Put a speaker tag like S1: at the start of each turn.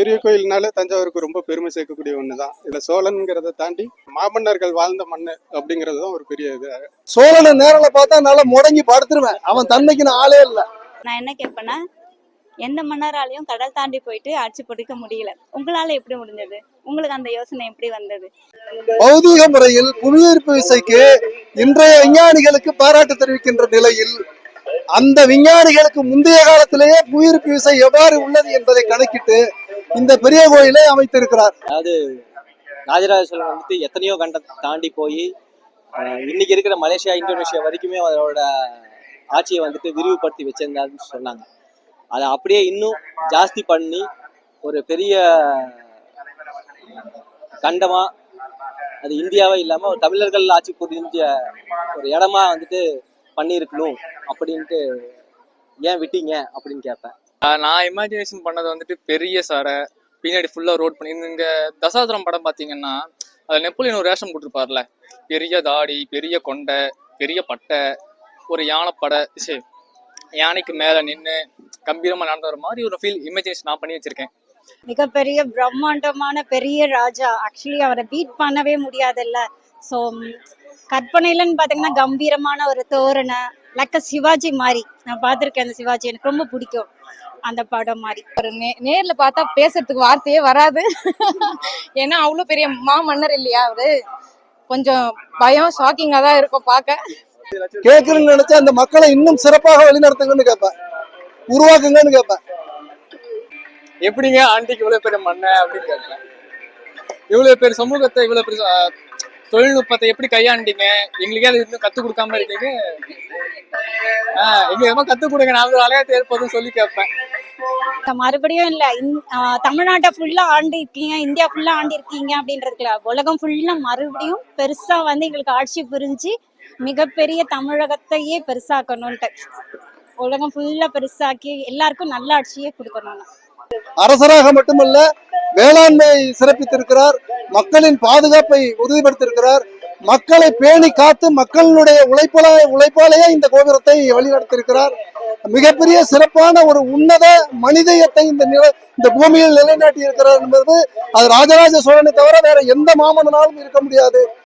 S1: பெரிய கோயில்னாலே தஞ்சாவூருக்கு ரொம்ப பெருமை சேர்க்கக்கூடிய ஒண்ணுதான். இதுல சோழன்கிறத தாண்டி மாமன்னர்கள் வாழ்ந்த மண்ணு அப்படிங்கிறது தான் ஒரு பெரிய இது.
S2: சோழனை நேரில் பார்த்தா நல்லா முடங்கி படுத்துருவேன். அவன் தன்னைக்குன்னு ஆளே இல்லை.
S3: நான் என்ன கேட்பேன்னா எந்த மன்னராலையும் கடல் தாண்டி போயிட்டு ஆட்சி பிடிக்க முடியல. உங்களால எப்படி முடிஞ்சது? உங்களுக்கு அந்த யோசனை எப்படி வந்தது?
S2: பௌதீக முறையில் புவியீர்ப்பு விசைக்கு இன்றைய விஞ்ஞானிகளுக்கு பாராட்டு தெரிவிக்கின்ற நிலையில் அந்த விஞ்ஞானிகளுக்கு முந்தைய காலத்திலேயே புவியீர்ப்பு விசை எவ்வாறு உள்ளது என்பதை கணக்கிட்டு இந்த பெரிய கோயிலை அமைத்திருக்கிறார்.
S4: அதாவது ராஜராஜ சோழன் வந்துட்டு எத்தனையோ கண்டத்தை தாண்டி போய் இன்னைக்கு இருக்கிற மலேசியா இந்தோனேஷியா வரைக்குமே அதோட ஆட்சியை வந்துட்டு விரிவுபடுத்தி வச்சிருந்தாருன்னு சொன்னாங்க. அதை அப்படியே இன்னும் ஜாஸ்தி பண்ணி ஒரு பெரிய கண்டமா அது இந்தியாவே இல்லாம ஒரு தமிழர்கள் ஆட்சி புரிஞ்ச ஒரு இடமா வந்துட்டு பண்ணியிருக்கணும் அப்படின்ட்டு ஏன் விட்டீங்க அப்படின்னு கேட்பேன்.
S5: நான் இமேஜினேஷன் பண்ணது வந்துட்டு பெரிய சாரை பின்னாடி ஃபுல்லா ரோட் பண்ணி இந்த தசாதரம் படம் பாத்தீங்கன்னா அதில் நெப்போலியன் ஒரு ரேஷன் கொடுத்துருப்பார்ல பெரிய தாடி பெரிய கொண்டை பெரிய பட்டை ஒரு யானைப்படை சரி யானைக்கு மேல நின்று கம்பீரமா நடந்து வர மாதிரி ஒரு ஃபீல் இமேஜினேஷன் நான் பண்ணி வச்சிருக்கேன்.
S3: மிகப்பெரிய பிரம்மாண்டமான பெரிய ராஜா. ஆக்சுவலி அவரை பீட் பண்ணவே முடியாதுல்ல. ஸோ கற்பனையிலன்னு பார்த்தீங்கன்னா கம்பீரமான ஒரு தோரணை லக்க சிவாஜி மாதிரி. நான் பார்த்துருக்கேன் அந்த சிவாஜி. எனக்கு ரொம்ப பிடிக்கும் அந்த படம் மாதிரி.
S6: ஒரு நே நேர்ல பார்த்தா பேசுறதுக்கு வார்த்தையே வராது. ஏன்னா அவ்வளோ பெரிய மாமன்னர் இல்லையா அவரு? கொஞ்சம் பயம் ஷாக்கிங்கா தான் இருக்கும் பார்க்க.
S2: கேட்கணும்னு நினைச்சா அந்த மக்களை இன்னும் சிறப்பாக வழிநடத்துங்கன்னு கேட்பேன். உருவாக்குங்கன்னு கேட்பேன்.
S5: எப்படிங்க ஆண்டிக்கு இவ்வளவு பெரிய மண்ணை அப்படின்னு கேட்பேன். இவ்வளவு பேர் சமூகத்தை இவ்வளவு பெரிய தொழில்நுட்பத்தை எப்படி கையாண்டீங்க? எங்களுக்கே அது இன்னும் கத்துக் கொடுக்காம இருக்கீங்க. ஆஹ் எங்க எதமா கத்துக் கொடுங்க. நான் ஒரு அலையாத்து ஏற்பதுன்னு சொல்லி கேட்பேன்.
S3: மறுபடியும் இல்ல. இந்- ஆஹ் தமிழ்நாட்டை ஃபுல்லா ஆண்டு இருக்கீங்க இந்தியா ஃபுல்லா ஆண்டு இருக்கீங்க அப்படின்றதுல உலகம் ஃபுல்லா மறுபடியும் பெருசா வந்து எங்களுக்கு ஆட்சி புரிஞ்சு மிகப்பெரிய தமிழகத்தையே பெருசாக்கணும்ட்டு உலகம் ஃபுல்லா பெருசாக்கி எல்லாருக்கும் நல்ல ஆட்சியே கொடுக்கணும்
S2: அரசராக மட்டுமல்ல வேளாண்மையை சிறப்பித்திருக்கிறார். மக்களின் பாதுகாப்பை உறுதிப்படுத்தியிருக்கிறார். மக்களை பேணி காத்து மக்களுடைய உழைப்பால உழைப்பாலேயே இந்த கோபுரத்தை வழிநடத்தியிருக்கிறார். மிகப்பெரிய சிறப்பான ஒரு உன்னத மனிதயத்தை இந்த நில இந்த பூமியில் நிலைநாட்டி இருக்கிறார் என்பது அது ராஜராஜ சோழனை தவிர வேற எந்த மாமன்னனாலும் இருக்க முடியாது.